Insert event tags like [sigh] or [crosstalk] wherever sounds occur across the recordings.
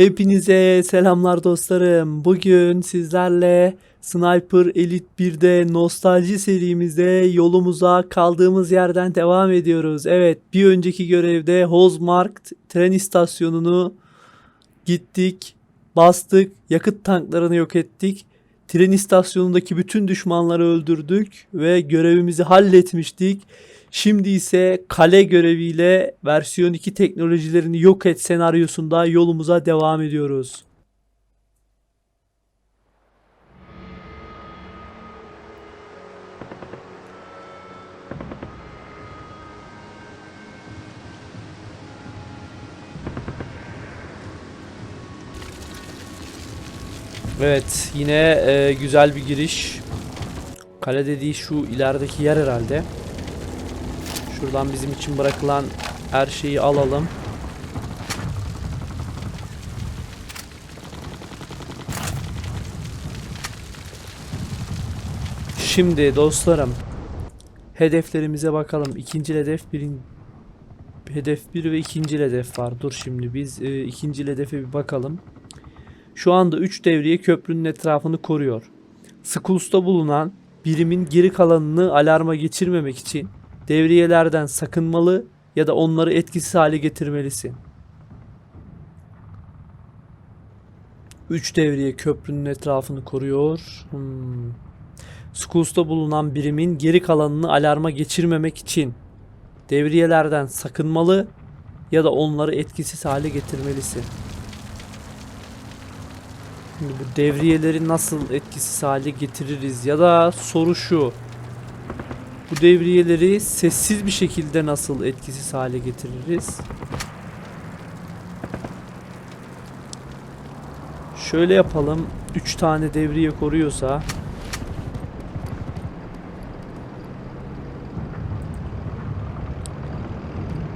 Hepinize selamlar dostlarım. Bugün sizlerle Sniper Elite 1'de nostalji serimizde yolumuza kaldığımız yerden devam ediyoruz. Evet, bir önceki görevde Hozmarkt tren istasyonunu gittik, bastık, yakıt tanklarını yok ettik. Tren istasyonundaki bütün düşmanları öldürdük ve görevimizi halletmiştik. Şimdi ise kale göreviyle versiyon 2 teknolojilerini yok et senaryosunda yolumuza devam ediyoruz. Evet yine e, güzel bir giriş. Kale dediği şu ilerideki yer herhalde. Şuradan bizim için bırakılan her şeyi alalım. Şimdi dostlarım hedeflerimize bakalım. İkinci hedef birin hedef 1 ve ikinci hedef var. Dur şimdi biz e, ikinci hedefe bir bakalım. Şu anda 3 devriye köprünün etrafını koruyor. Skulls'ta bulunan birimin geri kalanını alarma geçirmemek için devriyelerden sakınmalı ya da onları etkisiz hale getirmelisin. 3 devriye köprünün etrafını koruyor. Hmm. Skulls'ta bulunan birimin geri kalanını alarma geçirmemek için devriyelerden sakınmalı ya da onları etkisiz hale getirmelisin. Şimdi bu devriyeleri nasıl etkisiz hale getiririz ya da soru şu. Bu devriyeleri sessiz bir şekilde nasıl etkisiz hale getiririz? Şöyle yapalım. 3 tane devriye koruyorsa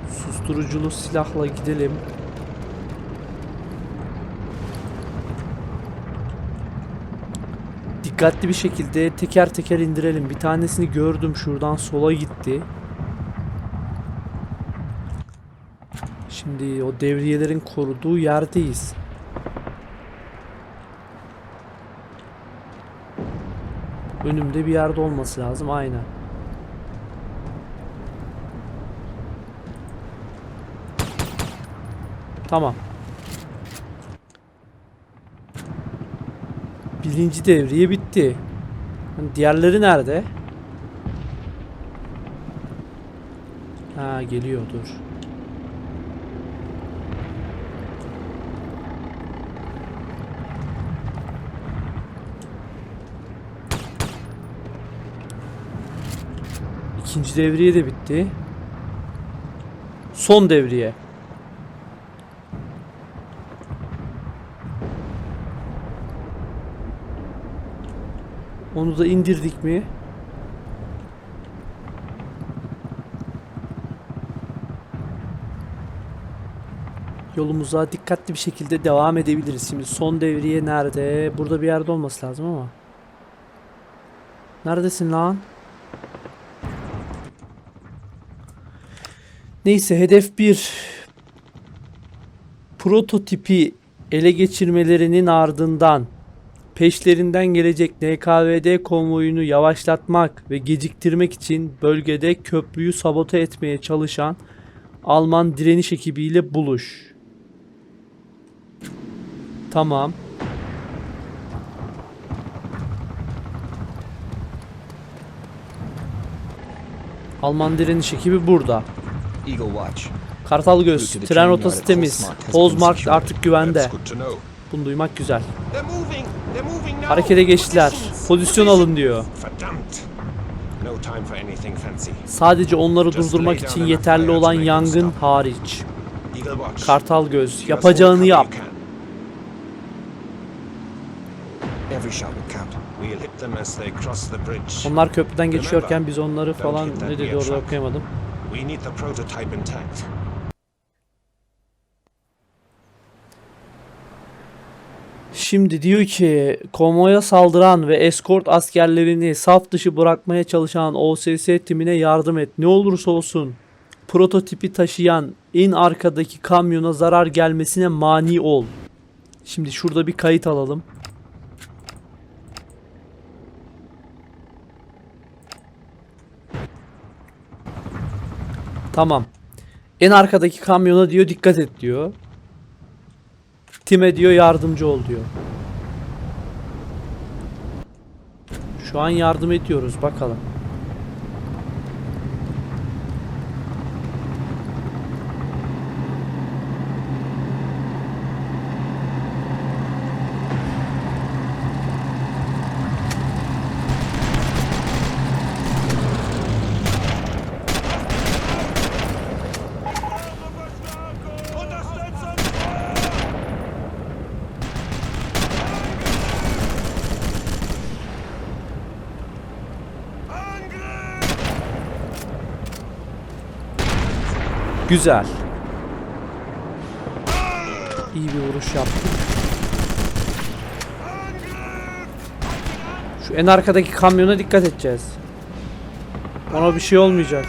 susturuculu silahla gidelim. Dikkatli bir şekilde teker teker indirelim. Bir tanesini gördüm şuradan sola gitti. Şimdi o devriyelerin koruduğu yerdeyiz. Önümde bir yerde olması lazım aynen. Tamam. Birinci devriye bitti. Hani diğerleri nerede? Ha geliyor dur. İkinci devriye de bitti. Son devriye. Onu da indirdik mi? Yolumuza dikkatli bir şekilde devam edebiliriz. Şimdi son devriye nerede? Burada bir yerde olması lazım ama. Neredesin lan? Neyse hedef 1. Prototipi ele geçirmelerinin ardından peşlerinden gelecek NKVD konvoyunu yavaşlatmak ve geciktirmek için bölgede köprüyü sabote etmeye çalışan Alman direniş ekibiyle buluş. Tamam. Alman direniş ekibi burada. Eagle Watch. Kartal Göz, tren rotası temiz. Hozmark artık güvende. Bunu duymak güzel. Harekete geçtiler. Pozisyon alın diyor. Sadece onları durdurmak için yeterli olan yangın hariç. Kartal Göz, yapacağını yap. Onlar köprüden geçiyorken biz onları falan ne dedi orada okuyamadım. We need the prototype intact. Şimdi diyor ki konvoya saldıran ve eskort askerlerini saf dışı bırakmaya çalışan OSS timine yardım et. Ne olursa olsun prototipi taşıyan en arkadaki kamyona zarar gelmesine mani ol. Şimdi şurada bir kayıt alalım. Tamam. En arkadaki kamyona diyor dikkat et diyor. Time diyor yardımcı ol diyor. Şu an yardım ediyoruz bakalım. Güzel. İyi bir vuruş yaptık. Şu en arkadaki kamyona dikkat edeceğiz. Ona bir şey olmayacak.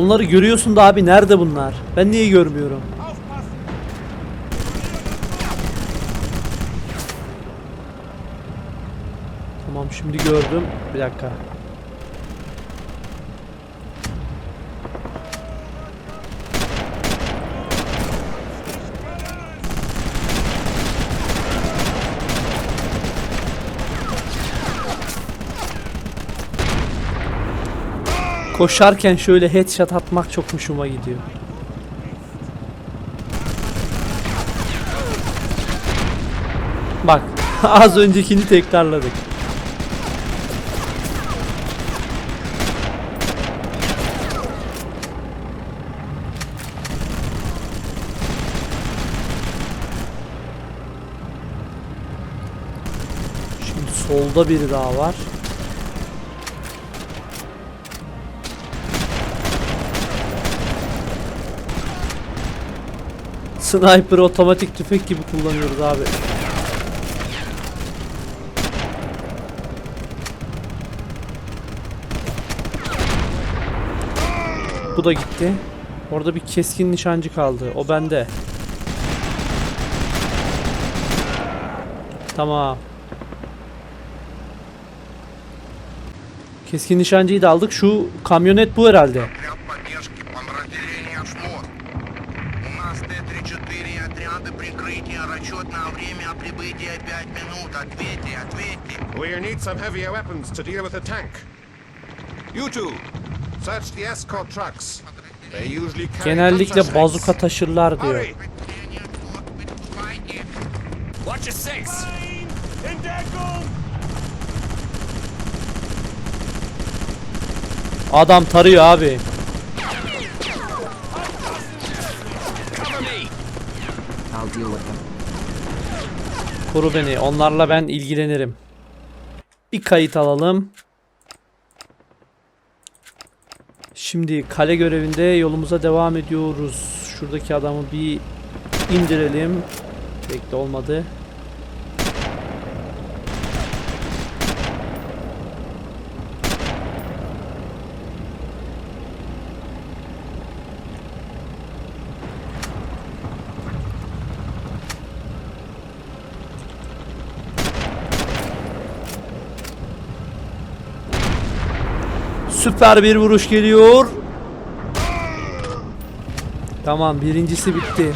Onları görüyorsun da abi nerede bunlar? Ben niye görmüyorum? Tamam şimdi gördüm. Bir dakika. Koşarken şöyle headshot atmak çok hoşuma gidiyor. Bak [laughs] az öncekini tekrarladık. Şimdi solda biri daha var. Sniper otomatik tüfek gibi kullanıyoruz abi. Bu da gitti. Orada bir keskin nişancı kaldı. O bende. Tamam. Keskin nişancıyı da aldık. Şu kamyonet bu herhalde. We need some heavier weapons to deal with the tank. You two, search the escort trucks. They usually carry Genellikle bazuka taşırlar diyor. Hurry. Watch your six. Adam tarıyor abi. Kuru beni. Onlarla ben ilgilenirim. Bir kayıt alalım. Şimdi kale görevinde yolumuza devam ediyoruz. Şuradaki adamı bir indirelim. Bekle olmadı. Süper bir vuruş geliyor. Tamam birincisi bitti.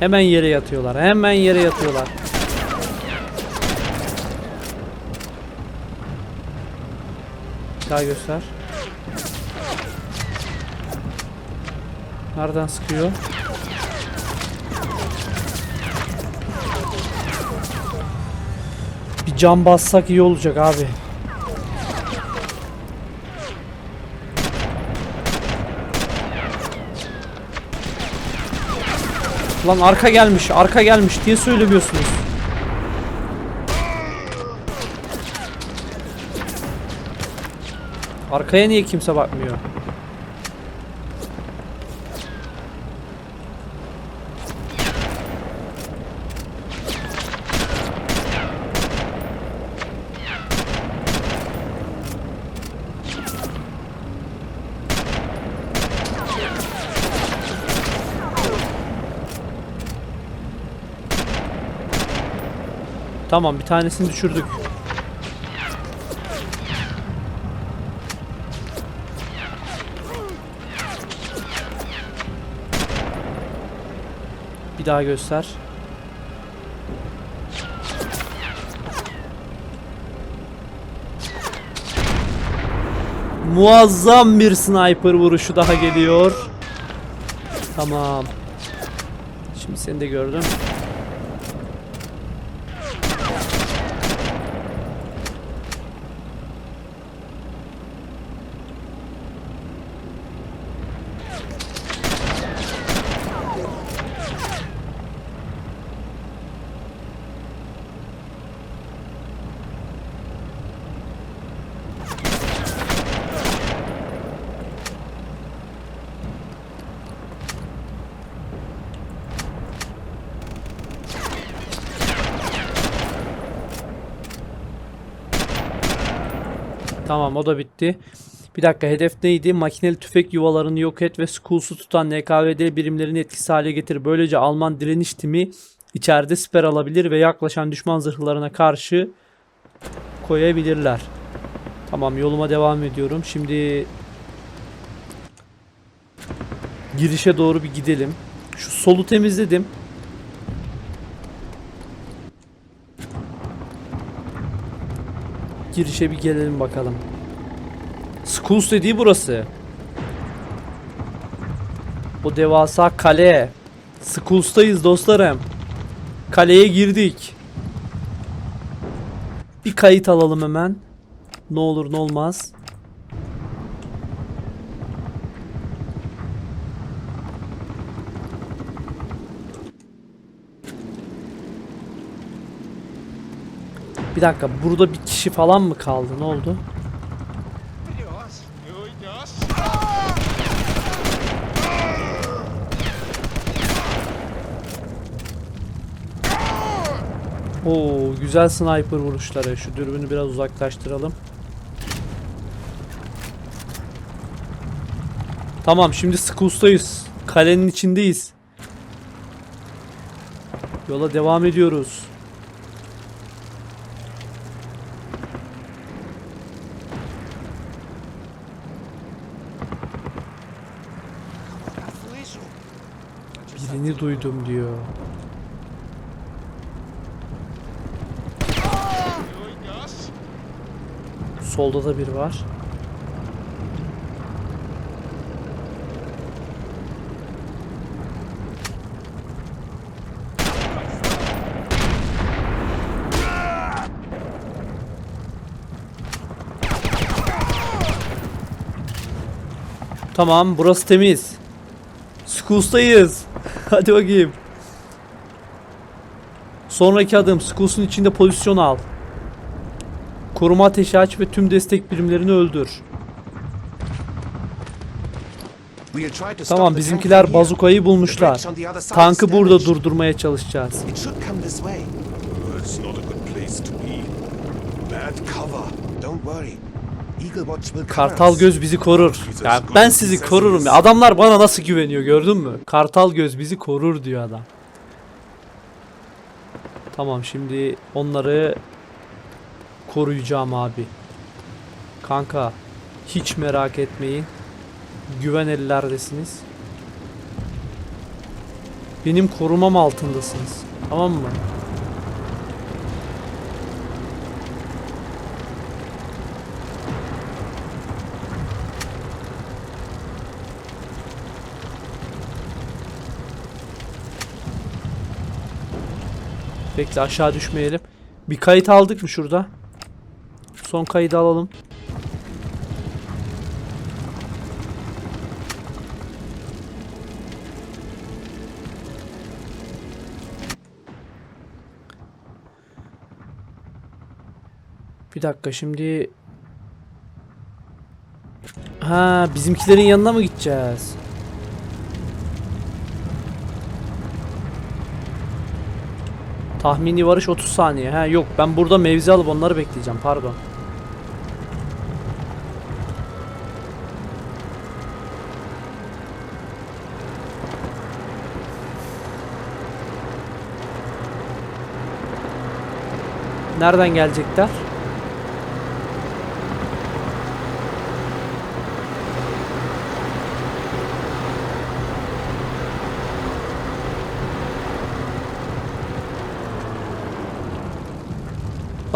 Hemen yere yatıyorlar. Hemen yere yatıyorlar. Daha göster. Nereden sıkıyor? Cam bassak iyi olacak abi. Lan arka gelmiş, arka gelmiş diye söylemiyorsunuz. Arkaya niye kimse bakmıyor? Tamam bir tanesini düşürdük. Bir daha göster. Muazzam bir sniper vuruşu daha geliyor. Tamam. Şimdi seni de gördüm. Tamam o da bitti. Bir dakika hedef neydi? Makineli tüfek yuvalarını yok et ve Skuls'u tutan NKVD birimlerini etkisiz hale getir. Böylece Alman direniş timi içeride siper alabilir ve yaklaşan düşman zırhlarına karşı koyabilirler. Tamam yoluma devam ediyorum. Şimdi girişe doğru bir gidelim. Şu solu temizledim. Girişe bir gelelim bakalım. Schools dediği burası. O devasa kale. Schools'tayız dostlarım. Kaleye girdik. Bir kayıt alalım hemen. Ne olur ne olmaz. Bir dakika burada bir kişi falan mı kaldı? Ne oldu? Oo güzel sniper vuruşları. Şu dürbünü biraz uzaklaştıralım. Tamam şimdi Skuls'tayız. Kalenin içindeyiz. Yola devam ediyoruz. Duydum diyor. Solda da bir var. Tamam, burası temiz. Skuls'tayız. [laughs] Hadi bakayım. Sonraki adım Skuls'un içinde pozisyon al. Koruma ateşi aç ve tüm destek birimlerini öldür. Tamam bizimkiler bazukayı bulmuşlar. Tankı burada durdurmaya çalışacağız. It should come this way. It's not a good place to be. Bad cover. Don't worry. Kartal göz bizi korur. Ya ben sizi korurum ya. Adamlar bana nasıl güveniyor gördün mü? Kartal göz bizi korur diyor adam. Tamam şimdi onları koruyacağım abi. Kanka hiç merak etmeyin. Güven ellerdesiniz. Benim korumam altındasınız. Tamam mı? Bekle aşağı düşmeyelim. Bir kayıt aldık mı şurada? Son kaydı alalım. Bir dakika şimdi Ha bizimkilerin yanına mı gideceğiz? Tahmini varış 30 saniye. Ha yok ben burada mevzi alıp onları bekleyeceğim pardon. Nereden gelecekler?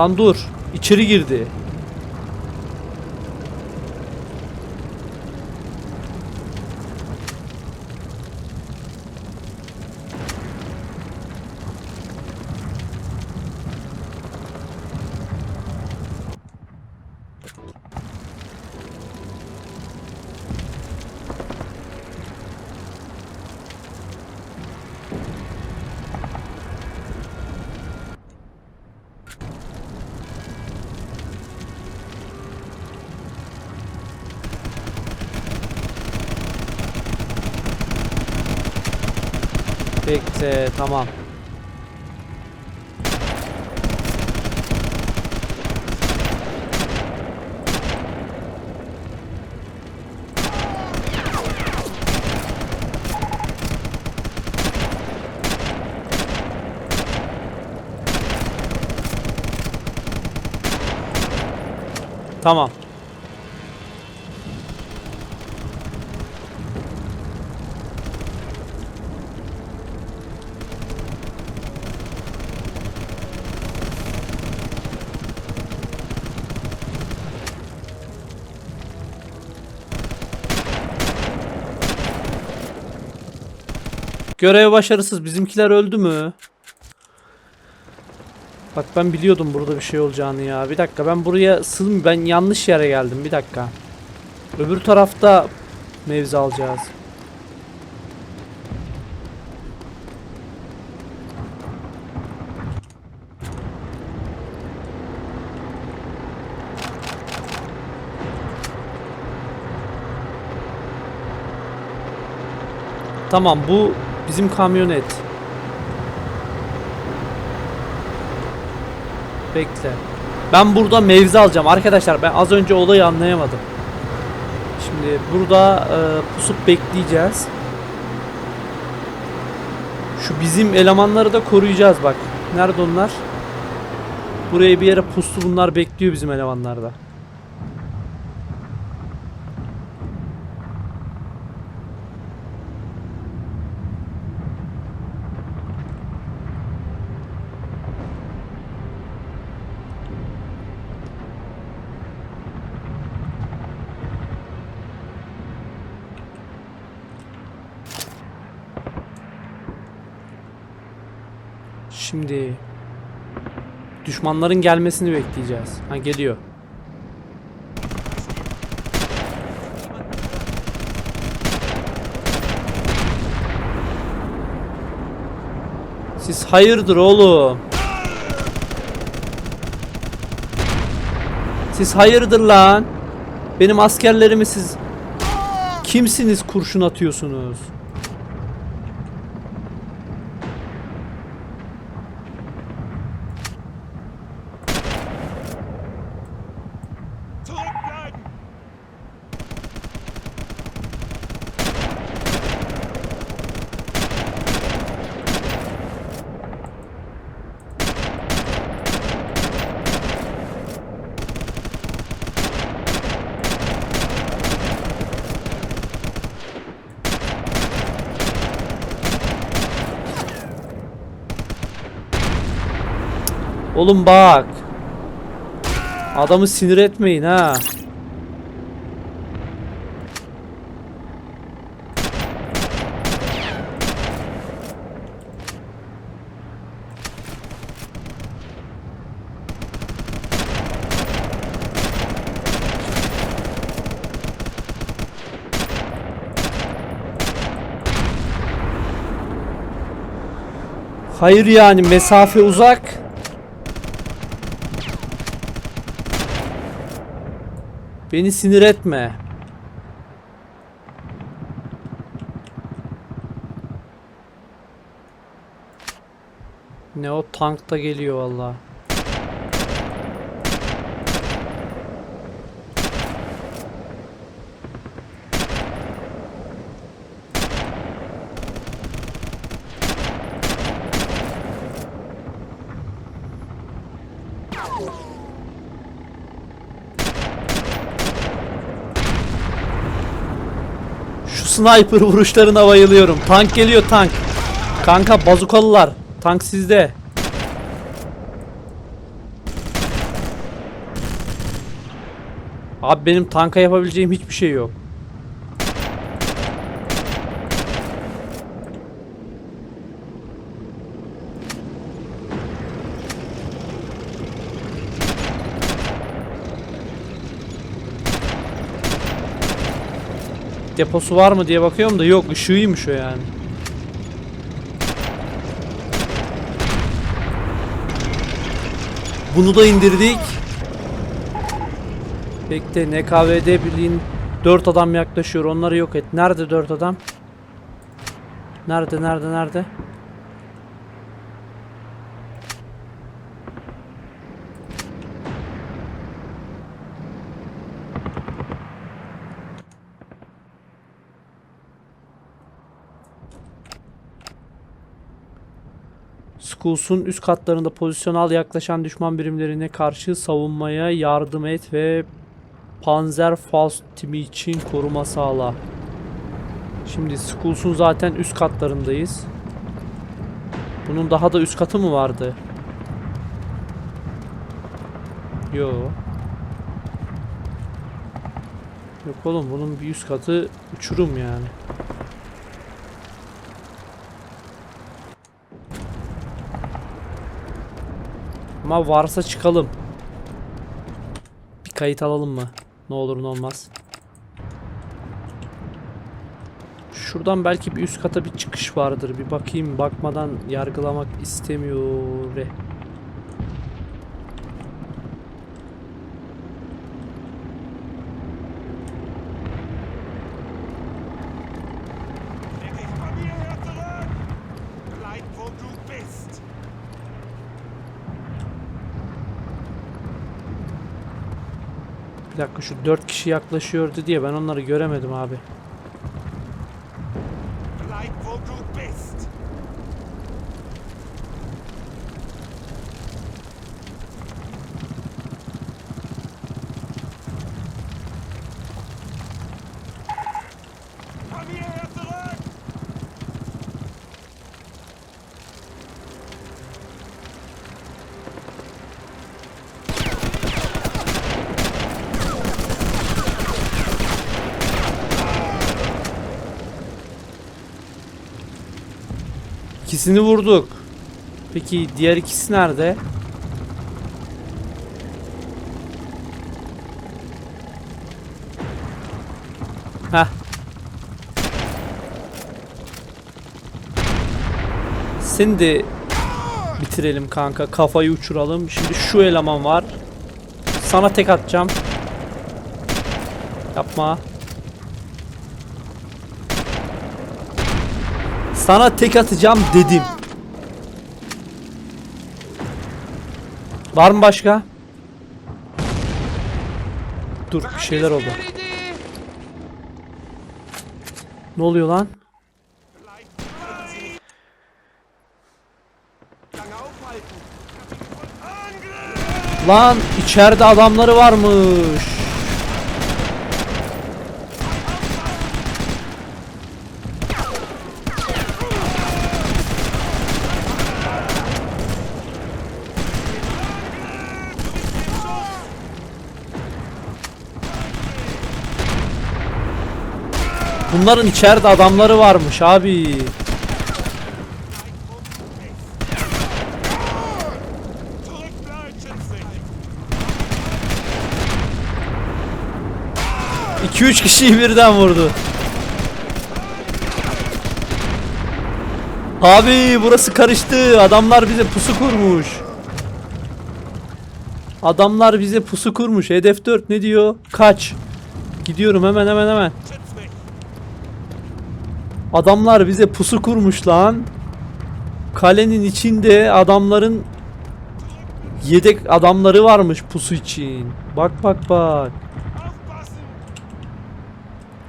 Lan dur. İçeri girdi. Bekle tamam. Tamam. Görev başarısız. Bizimkiler öldü mü? Bak ben biliyordum burada bir şey olacağını ya. Bir dakika ben buraya sığm ben yanlış yere geldim. Bir dakika. Öbür tarafta mevzi alacağız. Tamam bu bizim kamyonet. Bekle. Ben burada mevzi alacağım arkadaşlar. Ben az önce olayı anlayamadım. Şimdi burada e, pusup bekleyeceğiz. Şu bizim elemanları da koruyacağız bak. Nerede onlar? Buraya bir yere pustu bunlar bekliyor bizim elemanlar da. Şimdi düşmanların gelmesini bekleyeceğiz. Ha geliyor. Siz hayırdır oğlum? Siz hayırdır lan? Benim askerlerimi siz kimsiniz kurşun atıyorsunuz? Oğlum bak. Adamı sinir etmeyin ha. Hayır yani mesafe uzak. Beni sinir etme. Ne o tank da geliyor valla. Sniper vuruşlarına bayılıyorum. Tank geliyor tank. Kanka bazukalılar. Tank sizde. Abi benim tanka yapabileceğim hiçbir şey yok. Deposu var mı diye bakıyorum da yok ışığıymış o yani. Bunu da indirdik. Bekle NKVD birliğin 4 adam yaklaşıyor. Onları yok et. Nerede 4 adam? Nerede nerede nerede? Schools'un üst katlarında pozisyon al yaklaşan düşman birimlerine karşı savunmaya yardım et ve Panzerfaust timi için koruma sağla. Şimdi Schools'un zaten üst katlarındayız. Bunun daha da üst katı mı vardı? Yo. Yok oğlum bunun bir üst katı uçurum yani. Ama varsa çıkalım. Bir kayıt alalım mı? Ne olur ne olmaz. Şuradan belki bir üst kata bir çıkış vardır. Bir bakayım. Bakmadan yargılamak istemiyor. Dakika şu dört kişi yaklaşıyordu diye ben onları göremedim abi. İkisini vurduk. Peki diğer ikisi nerede? Heh. Seni de bitirelim kanka. Kafayı uçuralım. Şimdi şu eleman var. Sana tek atacağım. Yapma. Sana tek atacağım dedim. Var mı başka? Dur bir şeyler oldu. Ne oluyor lan? Lan içeride adamları varmış. Bunların içeride adamları varmış abi. Schütze! 2-3 kişiyi birden vurdu. Abi burası karıştı. Adamlar bize pusu kurmuş. Adamlar bize pusu kurmuş. Hedef 4 ne diyor? Kaç. Gidiyorum hemen hemen hemen. Adamlar bize pusu kurmuş lan. Kalenin içinde adamların yedek adamları varmış pusu için. Bak bak bak.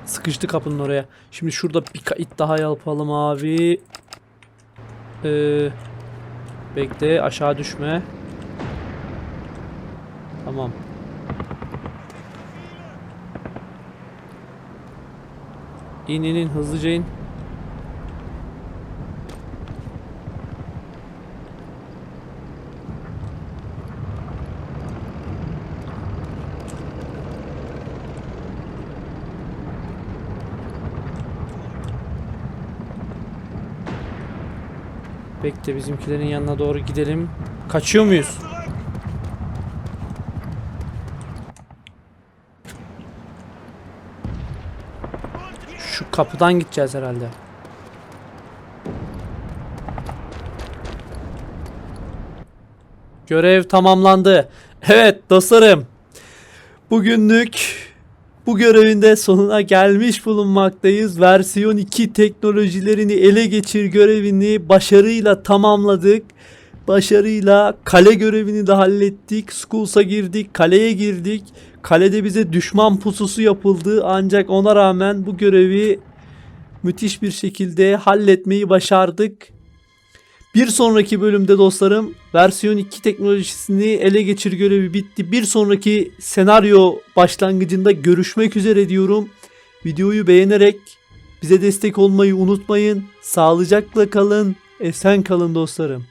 Sıkıştı kapının oraya. Şimdi şurada bir kayıt daha yapalım abi. Ee, bekle aşağı düşme. Tamam. İn in in hızlıca in. Bekle bizimkilerin yanına doğru gidelim. Kaçıyor muyuz? Şu kapıdan gideceğiz herhalde. Görev tamamlandı. Evet dostlarım. Bugünlük bu görevin de sonuna gelmiş bulunmaktayız. Versiyon 2 teknolojilerini ele geçir görevini başarıyla tamamladık. Başarıyla kale görevini de hallettik. Schools'a girdik, kaleye girdik. Kalede bize düşman pususu yapıldı ancak ona rağmen bu görevi müthiş bir şekilde halletmeyi başardık. Bir sonraki bölümde dostlarım versiyon 2 teknolojisini ele geçir görevi bitti. Bir sonraki senaryo başlangıcında görüşmek üzere diyorum. Videoyu beğenerek bize destek olmayı unutmayın. Sağlıcakla kalın, esen kalın dostlarım.